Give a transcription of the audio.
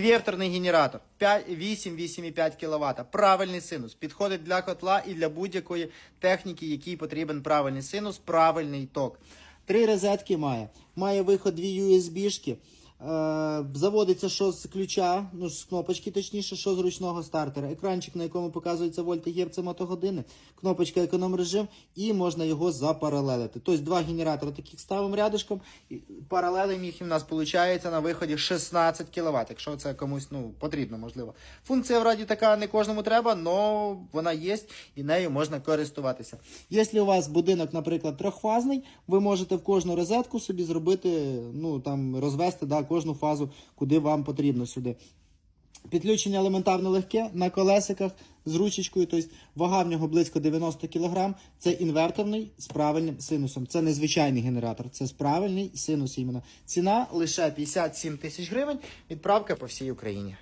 Векторний генератор 8-8,5 кВт. Правильний синус. Підходить для котла і для будь-якої техніки, якій потрібен правильний синус, правильний ток. Три розетки має. Має виход дві USB-шки. Е, заводиться що з ключа, ну з кнопочки, точніше, що з ручного стартера. Екранчик, на якому показується вольти герци мотогодини, кнопочка економ режим, і можна його запаралелити. Тобто два генератори таких ставимо рядышком, і паралелем їх в нас виходить на виході 16 кВт, якщо це комусь ну, потрібно, можливо. Функція вроді така не кожному треба, але вона є і нею можна користуватися. Якщо у вас будинок, наприклад, трьохфазний, ви можете в кожну розетку собі зробити, ну там розвести да, кожну фазу, куди вам потрібно сюди. Підключення елементарно легке на колесиках з ручечкою, тобто вага в нього близько 90 кг. Це інверторний з правильним синусом. Це не звичайний генератор, це з правильний синус іменно. Ціна лише 57 тисяч гривень. Відправка по всій Україні.